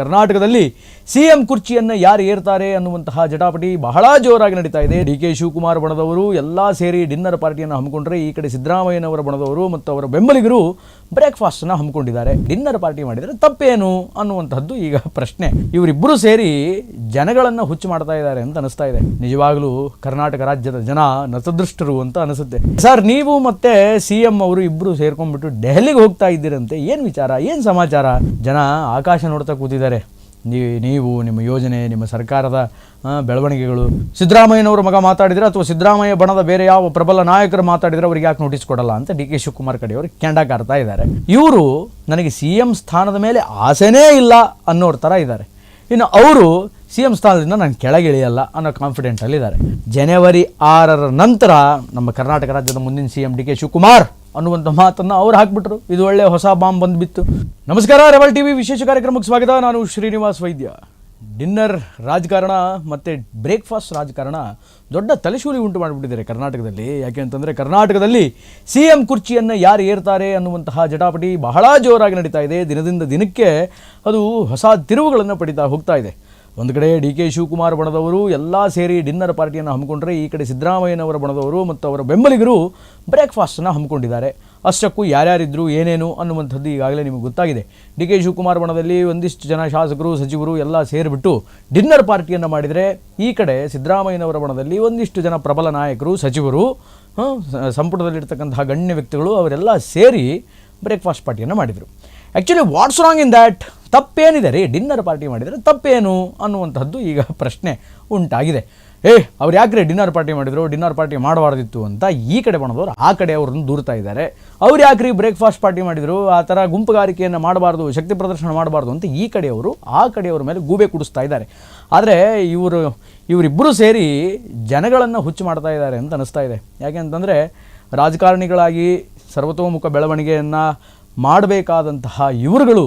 ಕರ್ನಾಟಕದಲ್ಲಿ ಸಿಎಂ ಕುರ್ಚಿಯನ್ನು ಯಾರು ಏರ್ತಾರೆ ಅನ್ನುವಂತಹ ಜಟಾಪಟಿ ಬಹಳ ಜೋರಾಗಿ ನಡೀತಾ ಇದೆ. ಡಿ ಕೆ ಶಿವಕುಮಾರ್ ಬಣದವರು ಎಲ್ಲ ಸೇರಿ ಡಿನ್ನರ್ ಪಾರ್ಟಿಯನ್ನು ಹಮ್ಮಿಕೊಂಡ್ರೆ ಈ ಕಡೆ ಸಿದ್ದರಾಮಯ್ಯನವರ ಬಣದವರು ಮತ್ತು ಅವರ ಬೆಂಬಲಿಗರು ಬ್ರೇಕ್ಫಾಸ್ಟನ್ನು ಹಮ್ಮಿಕೊಂಡಿದ್ದಾರೆ. ಡಿನ್ನರ್ ಪಾರ್ಟಿ ಮಾಡಿದರೆ ತಪ್ಪೇನು ಅನ್ನುವಂಥದ್ದು ಈಗ ಪ್ರಶ್ನೆ. ಇವರಿಬ್ಬರು ಸೇರಿ ಜನಗಳನ್ನು ಹುಚ್ಚು ಮಾಡ್ತಾ ಇದ್ದಾರೆ ಅಂತ ಅನಿಸ್ತಾ ಇದೆ. ನಿಜವಾಗ್ಲೂ ಕರ್ನಾಟಕ ರಾಜ್ಯದ ಜನ ನತದೃಷ್ಟರು ಅಂತ ಅನಿಸುತ್ತೆ. ಸರ್, ನೀವು ಮತ್ತೆ ಸಿ ಎಂ ಅವರು ಇಬ್ಬರು ಸೇರ್ಕೊಂಡ್ಬಿಟ್ಟು ದೆಹಲಿಗೆ ಹೋಗ್ತಾ ಇದ್ದೀರಂತೆ. ಏನು ವಿಚಾರ? ಏನು ಸಮಾಚಾರ? ಜನ ಆಕಾಶ ನೋಡ್ತಾ ಕೂತಿದ್ದಾರೆ. ನೀವು ನೀವು, ನಿಮ್ಮ ಯೋಜನೆ, ನಿಮ್ಮ ಸರ್ಕಾರದ ಬೆಳವಣಿಗೆಗಳು. ಸಿದ್ದರಾಮಯ್ಯನವರು ಮಗ ಮಾತಾಡಿದರೆ ಅಥವಾ ಸಿದ್ದರಾಮಯ್ಯ ಬಣದ ಬೇರೆ ಯಾವ ಪ್ರಬಲ ನಾಯಕರು ಮಾತಾಡಿದರೆ ಅವ್ರಿಗೆ ಯಾಕೆ ನೋಟಿಸ್ ಕೊಡಲ್ಲ ಅಂತ ಡಿ ಕೆ ಶಿವಕುಮಾರ್ ಕಡೆಯವರು ಕೆಂಡ ಕಾರ್ತಾ ಇದ್ದಾರೆ. ಇವರು ನನಗೆ ಸಿ ಎಂ ಸ್ಥಾನದ ಮೇಲೆ ಆಸೆನೇ ಇಲ್ಲ ಅನ್ನೋರ ಥರ ಇದ್ದಾರೆ. ಇನ್ನು ಅವರು ಸಿ ಎಂ ಸ್ಥಾನದಿಂದ ನಾನು ಕೆಳಗಿಳಿಯಲ್ಲ ಅನ್ನೋ ಕಾನ್ಫಿಡೆಂಟಲ್ಲಿದ್ದಾರೆ ಜನವರಿ ಆರರ ನಂತರ ನಮ್ಮ ಕರ್ನಾಟಕ ರಾಜ್ಯದ ಮುಂದಿನ C M D K Shivakumar ಅನ್ನುವಂಥ ಮಾತನ್ನು ಅವ್ರು ಹಾಕ್ಬಿಟ್ರು. ಇದು ಒಳ್ಳೆ ಹೊಸ ಬಾಂಬ್ ಬಂದ್ಬಿತ್ತು ನಮಸ್ಕಾರ, ರೆಬಲ್ ಟಿವಿ ವಿಶೇಷ ಕಾರ್ಯಕ್ರಮಕ್ಕೆ ಸ್ವಾಗತ. ನಾನು ಶ್ರೀನಿವಾಸ್ ವೈದ್ಯ. ಡಿನ್ನರ್ ರಾಜಕಾರಣ ಮತ್ತು ಬ್ರೇಕ್ಫಾಸ್ಟ್ ರಾಜಕಾರಣ ದೊಡ್ಡ ತಲೆಶೂಲಿ ಉಂಟು ಮಾಡಿಬಿಟ್ಟಿದ್ದಾರೆ ಕರ್ನಾಟಕದಲ್ಲಿ. ಯಾಕೆ ಅಂತಂದರೆ ಕರ್ನಾಟಕದಲ್ಲಿ ಸಿ ಎಂ ಕುರ್ಚಿಯನ್ನು ಯಾರು ಏರ್ತಾರೆ ಅನ್ನುವಂತಹ ಜಟಾಪಟಿ ಬಹಳ ಜೋರಾಗಿ ನಡೀತಾ ಇದೆ. ದಿನದಿಂದ ದಿನಕ್ಕೆ ಅದು ಹೊಸ ತಿರುವುಗಳನ್ನು ಪಡಿತಾ ಹೋಗ್ತಾ ಇದೆ. ಒಂದು ಕಡೆ ಡಿ ಕೆ ಶಿವಕುಮಾರ್ ಬಣದವರು ಎಲ್ಲ ಸೇರಿ ಡಿನ್ನರ್ ಪಾರ್ಟಿಯನ್ನು ಹಮ್ಮಿಕೊಂಡ್ರೆ ಈ ಕಡೆ ಸಿದ್ದರಾಮಯ್ಯನವರ ಬಣದವರು ಮತ್ತು ಅವರ ಬೆಂಬಲಿಗರು ಬ್ರೇಕ್ಫಾಸ್ಟನ್ನು ಹಮ್ಮಿಕೊಂಡಿದ್ದಾರೆ. ಅಷ್ಟಕ್ಕೂ ಯಾರ್ಯಾರಿದ್ರು ಏನೇನು ಅನ್ನುವಂಥದ್ದು ಈಗಾಗಲೇ ನಿಮಗೆ ಗೊತ್ತಾಗಿದೆ. ಡಿ ಕೆ ಶಿವಕುಮಾರ್ ಬಣದಲ್ಲಿ ಒಂದಿಷ್ಟು ಜನ ಶಾಸಕರು, ಸಚಿವರು ಎಲ್ಲ ಸೇರಿಬಿಟ್ಟು ಡಿನ್ನರ್ ಪಾರ್ಟಿಯನ್ನು ಮಾಡಿದರೆ ಈ ಕಡೆ ಸಿದ್ದರಾಮಯ್ಯನವರ ಬಣದಲ್ಲಿ ಒಂದಿಷ್ಟು ಜನ ಪ್ರಬಲ ನಾಯಕರು, ಸಚಿವರು ಸಂಪುಟದಲ್ಲಿರ್ತಕ್ಕಂತಹ ಗಣ್ಯ ವ್ಯಕ್ತಿಗಳು ಅವರೆಲ್ಲ ಸೇರಿ ಬ್ರೇಕ್ಫಾಸ್ಟ್ ಪಾರ್ಟಿಯನ್ನು ಮಾಡಿದರು. Actually what's wrong in that ತಪ್ಪೇನಿದೆ ರೀ? ಡಿನ್ನರ್ ಪಾರ್ಟಿ ಮಾಡಿದರೆ ತಪ್ಪೇನು ಅನ್ನುವಂಥದ್ದು ಈಗ ಪ್ರಶ್ನೆ ಉಂಟಾಗಿದೆ. ಏ, ಅವ್ರು ಯಾಕ್ರಿ ಡಿನ್ನರ್ ಪಾರ್ಟಿ ಮಾಡಿದ್ರು? ಡಿನ್ನರ್ ಪಾರ್ಟಿ ಮಾಡಬಾರ್ದಿತ್ತು ಅಂತ ಈ ಕಡೆ ಬಣದವರು, ಆ ಕಡೆ ಅವ್ರನ್ನ ದೂರ್ತಾ ಇದ್ದಾರೆ. ಅವ್ರು ಯಾಕ್ರಿ ಬ್ರೇಕ್ಫಾಸ್ಟ್ ಪಾರ್ಟಿ ಮಾಡಿದರು? ಆ ಥರ ಗುಂಪುಗಾರಿಕೆಯನ್ನು ಮಾಡಬಾರ್ದು, ಶಕ್ತಿ ಪ್ರದರ್ಶನ ಮಾಡಬಾರ್ದು ಅಂತ ಈ ಕಡೆಯವರು ಆ ಕಡೆಯವ್ರ ಮೇಲೆ ಗೂಬೆ ಕುಡಿಸ್ತಾ ಇದ್ದಾರೆ. ಆದರೆ ಇವರು ಇವರಿಬ್ಬರು ಸೇರಿ ಜನಗಳನ್ನು ಹುಚ್ಚು ಮಾಡ್ತಾ ಇದ್ದಾರೆ ಅಂತ ಅನಿಸ್ತಾ ಇದೆ. ಯಾಕೆ ಅಂತಂದರೆ ರಾಜಕಾರಣಿಗಳಾಗಿ ಸರ್ವತೋಮುಖ ಬೆಳವಣಿಗೆಯನ್ನು ಮಾಡಬೇಕಾದಂತಹ ಇವರುಗಳು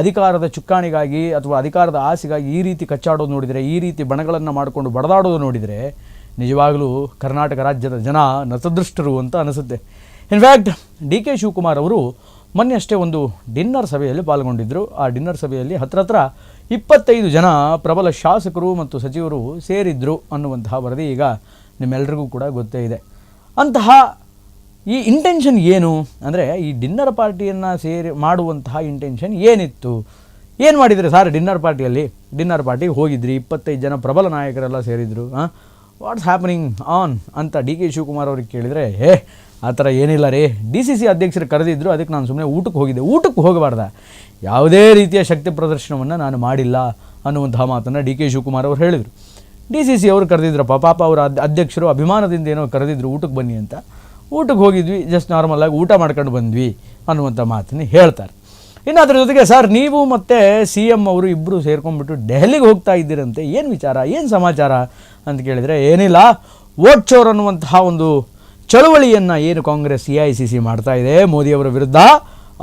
ಅಧಿಕಾರದ ಚುಕ್ಕಾಣಿಗಾಗಿ ಅಥವಾ ಅಧಿಕಾರದ ಆಸೆಗಾಗಿ ಈ ರೀತಿ ಕಚ್ಚಾಡೋದು ನೋಡಿದರೆ, ಈ ರೀತಿ ಬಣಗಳನ್ನು ಮಾಡಿಕೊಂಡು ಬಡದಾಡೋದು ನೋಡಿದರೆ, ನಿಜವಾಗಲೂ ಕರ್ನಾಟಕ ರಾಜ್ಯದ ಜನ ನತದೃಷ್ಟರು ಅಂತ ಅನಿಸುತ್ತೆ. ಇನ್ಫ್ಯಾಕ್ಟ್ ಡಿ ಕೆ ಶಿವಕುಮಾರ್ ಅವರು ಮೊನ್ನೆ ಅಷ್ಟೇ ಒಂದು ಡಿನ್ನರ್ ಸಭೆಯಲ್ಲಿ ಪಾಲ್ಗೊಂಡಿದ್ದರು ಆ ಡಿನ್ನರ್ ಸಭೆಯಲ್ಲಿ ಹತ್ರ ಹತ್ರ ಇಪ್ಪತ್ತೈದು ಜನ ಪ್ರಬಲ ಶಾಸಕರು ಮತ್ತು ಸಚಿವರು ಸೇರಿದ್ದರು ಅನ್ನುವಂತಹ ವರದಿ ಈಗ ನಿಮ್ಮೆಲ್ಲರಿಗೂ ಕೂಡ ಗೊತ್ತೇ ಇದೆ. ಅಂತಹ ಈ ಇಂಟೆನ್ಷನ್ ಏನು? ಅಂದರೆ ಈ ಡಿನ್ನರ್ ಪಾರ್ಟಿಯನ್ನು ಸೇರಿ ಮಾಡುವಂತಹ ಇಂಟೆನ್ಷನ್ ಏನಿತ್ತು? ಏನು ಮಾಡಿದರೆ ಸರ್ ಡಿನ್ನರ್ ಪಾರ್ಟಿಯಲ್ಲಿ ಡಿನ್ನರ್ ಪಾರ್ಟಿಗೆ ಹೋಗಿದ್ರಿ, ಇಪ್ಪತ್ತೈದು ಜನ ಪ್ರಬಲ ನಾಯಕರೆಲ್ಲ ಸೇರಿದ್ರು ಹಾಂ ವಾಟ್ಸ್ ಹ್ಯಾಪನಿಂಗ್ ಆನ್ ಅಂತ ಡಿ ಕೆ ಶಿವಕುಮಾರ್ ಅವ್ರಿಗೆ ಕೇಳಿದರೆ, ಹೇ, ಆ ಥರ ಏನಿಲ್ಲ ರೀ. ಡಿ ಸಿ ಸಿ ಅಧ್ಯಕ್ಷರು ಕರೆದಿದ್ದರು ಅದಕ್ಕೆ ನಾನು ಸುಮ್ಮನೆ ಊಟಕ್ಕೆ ಹೋಗಿದ್ದೆ. ಊಟಕ್ಕೆ ಹೋಗಬಾರ್ದ. ಯಾವುದೇ ರೀತಿಯ ಶಕ್ತಿ ಪ್ರದರ್ಶನವನ್ನು ನಾನು ಮಾಡಿಲ್ಲ ಅನ್ನುವಂತಹ ಮಾತನ್ನು ಡಿ ಕೆ ಶಿವಕುಮಾರ್ ಅವರು ಹೇಳಿದರು. ಡಿ ಸಿ ಸಿ ಅವರು ಕರೆದಿದ್ರಪ್ಪ ಪಾಪ ಅವರ ಅಧ್ಯಕ್ಷರು ಅಭಿಮಾನದಿಂದ ಏನೋ ಕರೆದಿದ್ರು, ಊಟಕ್ಕೆ ಬನ್ನಿ ಅಂತ. ಊಟಕ್ಕೆ ಹೋಗಿದ್ವಿ ಜಸ್ಟ್ ನಾರ್ಮಲಾಗಿ ಊಟ ಮಾಡ್ಕೊಂಡು ಬಂದ್ವಿ ಅನ್ನುವಂಥ ಮಾತನ್ನು ಹೇಳ್ತಾರೆ. ಇನ್ನು ಅದ್ರ ಜೊತೆಗೆ ಸರ್, ನೀವು ಮತ್ತು ಸಿ ಎಂ ಅವರು ಇಬ್ಬರು ಸೇರ್ಕೊಂಡ್ಬಿಟ್ಟು ದೆಹಲಿಗೆ ಹೋಗ್ತಾ ಇದ್ದೀರಂತೆ, ಏನು ವಿಚಾರ, ಏನು ಸಮಾಚಾರ ಅಂತ ಕೇಳಿದರೆ ಏನಿಲ್ಲ, ವೋಟ್ ಚೋರ್ ಅನ್ನುವಂತಹ ಒಂದು ಚಳುವಳಿಯನ್ನು ಏನು Congress, C I C C ಮಾಡ್ತಾ ಇದೆ ಮೋದಿಯವರ ವಿರುದ್ಧ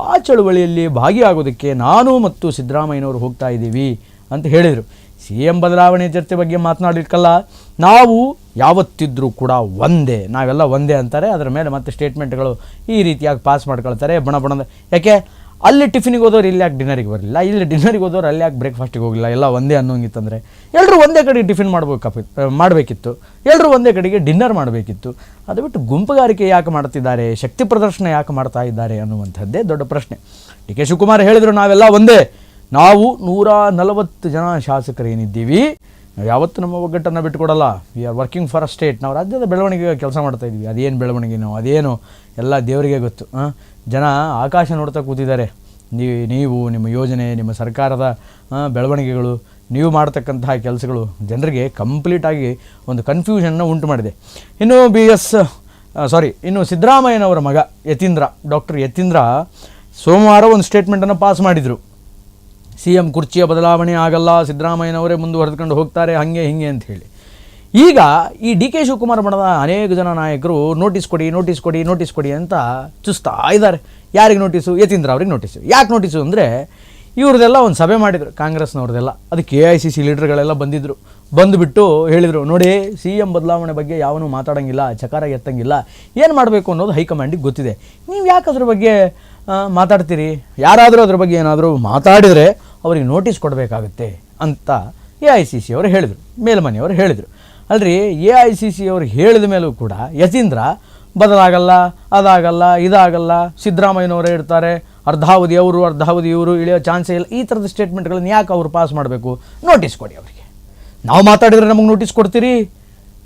ಆ ಚಳುವಳಿಯಲ್ಲಿ ಭಾಗಿಯಾಗೋದಕ್ಕೆ ನಾನು ಮತ್ತು ಸಿದ್ದರಾಮಯ್ಯನವರು ಹೋಗ್ತಾ ಇದ್ದೀವಿ ಅಂತ ಹೇಳಿದರು. ಸಿ ಎಂ ಬದಲಾವಣೆ ಚರ್ಚೆ ಬಗ್ಗೆ ಮಾತನಾಡಲಿಕ್ಕಲ್ಲ, ನಾವು ಯಾವತ್ತಿದ್ರೂ ಕೂಡ ಒಂದೇ. ನಾವೆಲ್ಲ ಒಂದೇ ಅಂತಾರೆ. ಅದರ ಮೇಲೆ ಮತ್ತೆ ಸ್ಟೇಟ್ಮೆಂಟ್ಗಳು ಈ ರೀತಿಯಾಗಿ ಪಾಸ್ ಮಾಡ್ಕೊಳ್ತಾರೆ. ಬಣ ಬಣದ ಯಾಕೆ? ಅಲ್ಲಿ ಟಿಫಿನಿಗೆ ಹೋದವ್ರು ಇಲ್ಲಿ ಯಾಕೆ ಡಿನ್ನರಿಗೆ ಬರಲಿಲ್ಲ? ಇಲ್ಲಿ ಡಿನ್ನರಿಗೆ ಹೋದವ್ರು ಅಲ್ಲಿ ಯಾಕೆ ಬ್ರೇಕ್ಫಾಸ್ಟಿಗೆ ಹೋಗಿಲ್ಲ ಎಲ್ಲ ಒಂದೇ ಅನ್ನೋಂಗಿತ್ತಂದರೆ. ಎಲ್ಲರೂ ಒಂದೇ ಕಡೆ ಟಿಫಿನ್ ಮಾಡಬೇಕು ಮಾಡಬೇಕಿತ್ತು. ಎಲ್ಲರೂ ಒಂದೇ ಕಡೆಗೆ ಡಿನ್ನರ್ ಮಾಡಬೇಕಿತ್ತು. ಅದು ಬಿಟ್ಟು ಗುಂಪುಗಾರಿಕೆ ಯಾಕೆ ಮಾಡ್ತಿದ್ದಾರೆ? ಶಕ್ತಿ ಪ್ರದರ್ಶನ ಯಾಕೆ ಮಾಡ್ತಾ ಇದ್ದಾರೆ ಅನ್ನುವಂಥದ್ದೇ ದೊಡ್ಡ ಪ್ರಶ್ನೆ. ಡಿ ಕೆ ಶಿವಕುಮಾರ್ ಹೇಳಿದರು ನಾವೆಲ್ಲ ಒಂದೇ. ನಾವು ನೂರ ನಲವತ್ತು ಜನ ಶಾಸಕರು ಏನಿದ್ದೀವಿ. ನಾವು ಯಾವತ್ತೂ ನಮ್ಮ ಒಗ್ಗಟ್ಟನ್ನು ಬಿಟ್ಟುಕೊಡಲ್ಲ. We are working for a state ನಾವು ರಾಜ್ಯದ ಬೆಳವಣಿಗೆಗೆ ಕೆಲಸ ಮಾಡ್ತಾ ಇದ್ವಿ. ಅದೇನು ಬೆಳವಣಿಗೆನೋ ಅದೇನು? ಎಲ್ಲ ದೇವರಿಗೆ ಗೊತ್ತು ಜನ ಆಕಾಶ ನೋಡ್ತಾ ಕೂತಿದ್ದಾರೆ. ನೀವು ನೀವು, ನಿಮ್ಮ ಯೋಜನೆ, ನಿಮ್ಮ ಸರ್ಕಾರದ ಬೆಳವಣಿಗೆಗಳು, ನೀವು ಮಾಡ್ತಕ್ಕಂತಹ ಕೆಲಸಗಳು ಜನರಿಗೆ ಕಂಪ್ಲೀಟಾಗಿ ಒಂದು ಕನ್ಫ್ಯೂಷನ್ನ ಉಂಟು ಮಾಡಿದೆ. ಇನ್ನು ಬಿ ಎಸ್ ಸಾರಿ ಇನ್ನು ಸಿದ್ದರಾಮಯ್ಯನವರ ಮಗ ಯತೀಂದ್ರ ಡಾಕ್ಟರ್ ಯತೀಂದ್ರ ಸೋಮವಾರ ಒಂದು ಸ್ಟೇಟ್ಮೆಂಟನ್ನು ಪಾಸ್ ಮಾಡಿದರು. ಸಿ ಎಂ ಕುರ್ಚಿಯ ಬದಲಾವಣೆ ಆಗಲ್ಲ, ಸಿದ್ದರಾಮಯ್ಯನವರೇ ಮುಂದುವರೆದುಕೊಂಡು ಹೋಗ್ತಾರೆ, ಹಾಗೆ ಹೀಗೆ ಅಂತ ಹೇಳಿ. ಈಗ ಈ ಡಿ ಕೆ ಶಿವಕುಮಾರ್ ಬಣದ ಅನೇಕ ಜನ ನಾಯಕರು ನೋಟಿಸ್ ಕೊಡಿ ನೋಟಿಸ್ ಕೊಡಿ ನೋಟಿಸ್ ಕೊಡಿ ಅಂತ ಚುಸ್ತಾ ಇದ್ದಾರೆ. ಯಾರಿಗೆ ನೋಟಿಸು? ಯತೀಂದ್ರ ಅವ್ರಿಗೆ ನೋಟಿಸು. ಯಾಕೆ ನೋಟಿಸು ಅಂದರೆ ಇವ್ರದ್ದೆಲ್ಲ ಒಂದು ಸಭೆ ಮಾಡಿದರು ಕಾಂಗ್ರೆಸ್ನವ್ರದ್ದೆಲ್ಲ ಅದು ಕೆ ಐ ಸಿ ಸಿ ಲೀಡರ್ಗಳೆಲ್ಲ ಬಂದಿದ್ದರು ಬಂದುಬಿಟ್ಟು ಹೇಳಿದರು, ನೋಡಿ ಸಿ ಎಂ ಬದಲಾವಣೆ ಬಗ್ಗೆ ಯಾವನು ಮಾತಾಡೋಂಗಿಲ್ಲ, ಚಕಾರ ಎತ್ತಂಗಿಲ್ಲ. ಏನು ಮಾಡಬೇಕು ಅನ್ನೋದು ಹೈಕಮಾಂಡಿಗೆ ಗೊತ್ತಿದೆ. ನೀವು ಯಾಕೆ ಅದ್ರ ಬಗ್ಗೆ ಮಾತಾಡ್ತೀರಿ? ಯಾರಾದರೂ ಅದ್ರ ಬಗ್ಗೆ ಏನಾದರೂ ಮಾತಾಡಿದರೆ ಅವರಿಗೆ ನೋಟಿಸ್ ಕೊಡಬೇಕಾಗುತ್ತೆ ಅಂತ ಎ ಐ ಸಿ ಸಿ ಅವರು ಹೇಳಿದರು. ಮೇಲ್ಮನೆಯವರು ಹೇಳಿದರು. ಅಲ್ರಿ ಎ ಐ ಸಿ ಸಿ ಅವರು ಹೇಳಿದ ಮೇಲೂ ಕೂಡ ಯತೀಂದ್ರ, ಬದಲಾಗಲ್ಲ, ಅದಾಗಲ್ಲ, ಇದಾಗಲ್ಲ, ಸಿದ್ದರಾಮಯ್ಯನವರೇ ಇರ್ತಾರೆ, ಅರ್ಧಾವಧಿ ಅವರು, ಅರ್ಧಾವಧಿ ಇವರು, ಇಳಿಯೋ ಚಾನ್ಸೇ ಇಲ್ಲ, ಈ ಥರದ ಸ್ಟೇಟ್ಮೆಂಟ್ಗಳನ್ನ ಯಾಕೆ ಅವರು ಪಾಸ್ ಮಾಡಬೇಕು? ನೋಟಿಸ್ ಕೊಡಿ ಅವರಿಗೆ. ನಾವು ಮಾತಾಡಿದರೆ ನಮಗೆ ನೋಟಿಸ್ ಕೊಡ್ತೀರಿ?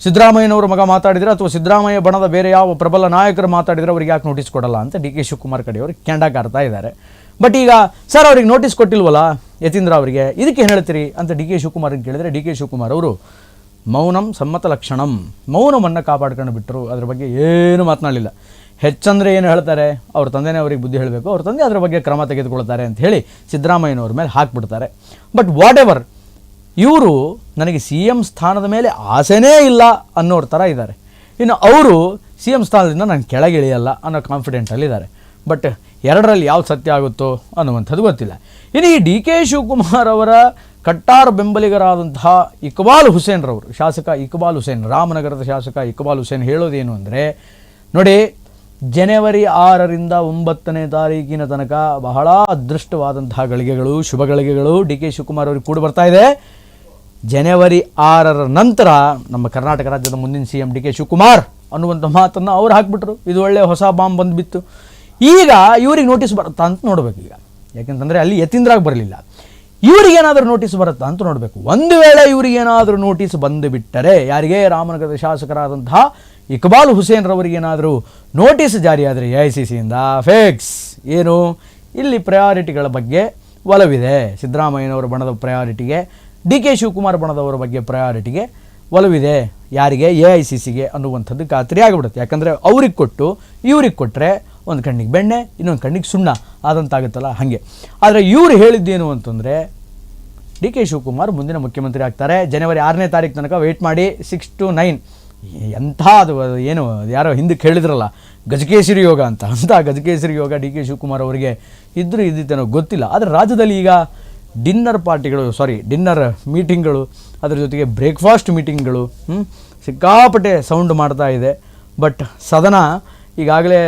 ಸಿದ್ದರಾಮಯ್ಯನವರು ಮಗ ಮಾತಾಡಿದರೆ ಅಥವಾ ಸಿದ್ದರಾಮಯ್ಯ ಬಣದ ಬೇರೆ ಯಾವ ಪ್ರಬಲ ನಾಯಕರು ಮಾತಾಡಿದರೆ ಅವ್ರಿಗೆ ಯಾಕೆ ನೋಟಿಸ್ ಕೊಡಲ್ಲ ಅಂತ ಡಿ ಕೆ ಶಿವಕುಮಾರ್ ಕಡೆಯವರು ಕೆಂಡ ಕಾರ್ತಾ ಇದ್ದಾರೆ. ಬಟ್ ಈಗ ಸರ್ ಅವ್ರಿಗೆ ನೋಟಿಸ್ ಕೊಟ್ಟಿಲ್ವಲ್ಲ, ಯತೀಂದ್ರ ಅವರಿಗೆ, ಇದಕ್ಕೆ ಹೇಳ್ತೀರಿ ಅಂತ ಡಿ ಕೆ ಶಿವಕುಮಾರ್ಗೆ ಕೇಳಿದರೆ ಡಿ ಕೆ ಶಿವಕುಮಾರ್ ಅವರು, ಮೌನಂ ಸಮ್ಮತ ಲಕ್ಷಣಂ, ಮೌನವನ್ನು ಕಾಪಾಡ್ಕೊಂಡು ಬಿಟ್ಟರು ಅದ್ರ ಬಗ್ಗೆ ಏನು ಮಾತನಾಡಲಿಲ್ಲ. ಹೆಚ್ಚಂದ್ರೆ ಏನು ಹೇಳ್ತಾರೆ, ಅವ್ರ ತಂದೆನೇ ಅವ್ರಿಗೆ ಬುದ್ಧಿ ಹೇಳಬೇಕು, ಅವ್ರ ತಂದೆ ಅದ್ರ ಬಗ್ಗೆ ಕ್ರಮ ತೆಗೆದುಕೊಳ್ತಾರೆ ಅಂತ ಹೇಳಿ ಸಿದ್ದರಾಮಯ್ಯನವ್ರ ಮೇಲೆ ಹಾಕ್ಬಿಡ್ತಾರೆ ಬಟ್ ವಾಟ್ ಎವರ್ ಇವರು ನನಗೆ ಸಿ ಎಂ ಸ್ಥಾನದ ಮೇಲೆ ಆಸೆನೇ ಇಲ್ಲ ಅನ್ನೋರ ಥರ ಇದ್ದಾರೆ. ಇನ್ನು ಅವರು ಸಿ ಎಂ ಸ್ಥಾನದಿಂದ ನಾನು ಕೆಳಗಿಳಿಯಲ್ಲ ಅನ್ನೋ ಕಾನ್ಫಿಡೆಂಟಲ್ಲಿದ್ದಾರೆ ಬಟ್ ಎರಡರಲ್ಲಿ ಯಾವ್ದು ಸತ್ಯ ಆಗುತ್ತೋ ಅನ್ನುವಂಥದ್ದು ಗೊತ್ತಿಲ್ಲ. ಇನ್ನು ಈ ಡಿ ಕೆ ಶಿವಕುಮಾರ್ ಅವರ ಕಟ್ಟಾರ ಬೆಂಬಲಿಗರಾದಂತಹ ಇಕ್ಬಾಲ್ ಹುಸೇನ್ರವರು, ಶಾಸಕ ಇಕ್ಬಾಲ್ ಹುಸೇನ್, ರಾಮನಗರದ ಶಾಸಕ ಇಕ್ಬಾಲ್ ಹುಸೇನ್ ಹೇಳೋದೇನು ಅಂದರೆ, ನೋಡಿ, ಜನವರಿ ಆರರಿಂದ ಒಂಬತ್ತನೇ ತಾರೀಕಿನ ತನಕ ಬಹಳ ಅದೃಷ್ಟವಾದಂತಹ ಗಳಿಗೆಗಳು, ಶುಭ ಗಳಿಗೆಗಳು ಡಿ ಕೆ ಶಿವಕುಮಾರ್ ಅವರಿಗೆ ಕೂಡ ಬರ್ತಾ ಇದೆ. ಜನವರಿ ಆರರ ನಂತರ ನಮ್ಮ ಕರ್ನಾಟಕ ರಾಜ್ಯದ ಮುಂದಿನ C M D K Shivakumar ಅನ್ನುವಂಥ ಮಾತನ್ನು ಅವ್ರು ಹಾಕ್ಬಿಟ್ರು. ಇದು ಒಳ್ಳೆ ಹೊಸ ಬಾಂಬ್ ಬಂದುಬಿತ್ತು. ಈಗ ಇವ್ರಿಗೆ ನೋಟಿಸ್ ಬರುತ್ತಾ ಅಂತ ನೋಡಬೇಕು ಈಗ. ಯಾಕೆಂತಂದರೆ ಅಲ್ಲಿ ಯತೀಂದ್ರಾಗ ಬರಲಿಲ್ಲ. ಇವರಿಗೇನಾದರೂ ನೋಟಿಸ್ ಬರುತ್ತಾ ಅಂತ ನೋಡಬೇಕು. ಒಂದು ವೇಳೆ ಇವರಿಗೇನಾದರೂ ನೋಟಿಸ್ ಬಂದು ಬಿಟ್ಟರೆ ಯಾರಿಗೆ? ರಾಮನಗರದ ಶಾಸಕರಾದಂತಹ ಇಕ್ಬಾಲ್ ಹುಸೇನ್ ರವರಿಗೇನಾದರೂ ನೋಟಿಸ್ ಜಾರಿಯಾದರೆ ಎ ಐ ಸಿ ಸಿಯಿಂದ ಫೇಕ್ಸ್ ಏನು? ಇಲ್ಲಿ ಪ್ರಯಾರಿಟಿಗಳ ಬಗ್ಗೆ ಒಲವಿದೆ. ಸಿದ್ದರಾಮಯ್ಯನವರ ಬಣದ ಪ್ರಯಾರಿಟಿಗೆ ಡಿ ಕೆ ಶಿವಕುಮಾರ್ ಬಣದವರ ಬಗ್ಗೆ ಪ್ರಯಾರಿಟಿಗೆ ಒಲವಿದೆ. ಯಾರಿಗೆ? ಎ ಐ ಸಿ ಸಿಗೆ ಅನ್ನುವಂಥದ್ದು ಖಾತ್ರಿ ಆಗಿಬಿಡುತ್ತೆ ಯಾಕಂದರೆ ಅವ್ರಿಗೆ ಕೊಟ್ಟು, ಇವ್ರಿಗೆ ಕೊಟ್ಟರೆ ಒಂದು ಕಣ್ಣಿಗೆ ಬೆಣ್ಣೆ, ಇನ್ನೊಂದು ಕಣ್ಣಿಗೆ ಸುಣ್ಣ ಆದಂತಾಗುತ್ತಲ್ಲ ಹಾಗೆ. ಆದರೆ ಇವರು ಹೇಳಿದ್ದೇನು ಅಂತಂದರೆ, ಡಿ ಕೆ ಶಿವಕುಮಾರ್ ಮುಂದಿನ ಮುಖ್ಯಮಂತ್ರಿ ಆಗ್ತಾರೆ. ಜನವರಿ ಆರನೇ ತಾರೀಕು ತನಕ ವೆಯ್ಟ್ ಮಾಡಿ ಸಿಕ್ಸ್ ಟು ನೈನ್ ಎಂಥ ಅದು ಏನು, ಯಾರೋ ಹಿಂದಕ್ಕೆ ಹೇಳಿದ್ರಲ್ಲ, ಗಜಕೇಸರಿ ಯೋಗ ಅಂತ. ಅಂತ ಗಜಕೇಸರಿ ಯೋಗ ಡಿ ಕೆ ಶಿವಕುಮಾರ್ ಅವರಿಗೆ ಇದ್ದರೂ ಇದ್ದಿತ್ತೇನೋ ಗೊತ್ತಿಲ್ಲ. ಆದರೆ ರಾಜ್ಯದಲ್ಲಿ ಈಗ ಡಿನ್ನರ್ ಪಾರ್ಟಿಗಳು ಸಾರಿ ಡಿನ್ನರ್ ಮೀಟಿಂಗ್ಗಳು, ಅದರ ಜೊತೆಗೆ ಬ್ರೇಕ್ಫಾಸ್ಟ್ ಮೀಟಿಂಗ್ಗಳು ಸಿಕ್ಕಾಪಟ್ಟೆ ಸೌಂಡ್ ಮಾಡ್ತಾ ಇದೆ. ಬಟ್ ಸದನ ಈಗಾಗಲೇ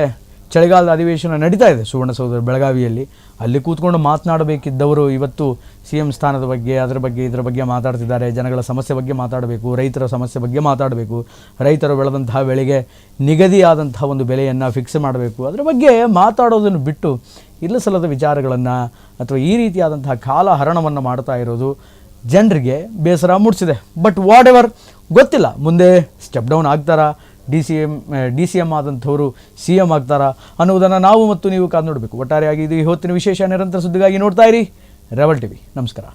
ಚಳಿಗಾಲದ ಅಧಿವೇಶನ ನಡೀತಾ ಇದೆ ಸುವರ್ಣಸೌಧ ಬೆಳಗಾವಿಯಲ್ಲಿ. ಅಲ್ಲಿ ಕೂತ್ಕೊಂಡು ಮಾತನಾಡಬೇಕಿದ್ದವರು ಇವತ್ತು ಸಿ ಎಂ ಸ್ಥಾನದ ಬಗ್ಗೆ, ಅದರ ಬಗ್ಗೆ, ಇದರ ಬಗ್ಗೆ ಮಾತಾಡ್ತಿದ್ದಾರೆ. ಜನಗಳ ಸಮಸ್ಯೆ ಬಗ್ಗೆ ಮಾತಾಡಬೇಕು, ರೈತರ ಸಮಸ್ಯೆ ಬಗ್ಗೆ ಮಾತಾಡಬೇಕು. ರೈತರು ಬೆಳೆದಂತಹ ಬೆಳೆಗೆ ನಿಗದಿಯಾದಂತಹ ಒಂದು ಬೆಲೆಯನ್ನು ಫಿಕ್ಸ್ ಮಾಡಬೇಕು. ಅದರ ಬಗ್ಗೆ ಮಾತಾಡೋದನ್ನು ಬಿಟ್ಟು ಇಲ್ಲ ಸಲ್ಲದ ವಿಚಾರಗಳನ್ನು ಅಥವಾ ಈ ರೀತಿಯಾದಂತಹ ಕಾಲಹರಣವನ್ನು ಮಾಡ್ತಾ ಇರೋದು ಜನರಿಗೆ ಬೇಸರ ಮೂಡಿಸಿದೆ. ಬಟ್ ವಾಟ್ ಎವರ್ ಗೊತ್ತಿಲ್ಲ. ಮುಂದೆ ಸ್ಟೆಪ್ ಡೌನ್ ಆಗ್ತಾರಾ? D C M D C M ಆದಂಥವರು C M ಆಗ್ತಾರಾ ಅನ್ನುವುದನ್ನು ನಾವು ಮತ್ತು ನೀವು ಕಾದು ನೋಡಬೇಕು. ಒಟ್ಟಾರೆಯಾಗಿ ಇದು ಈ ಹೊತ್ತಿನ ವಿಶೇಷ ನಿರಂತರ ಸುದ್ದಿಗಾಗಿ ನೋಡ್ತಾ ಇರಿ. Revel TV. ನಮಸ್ಕಾರ.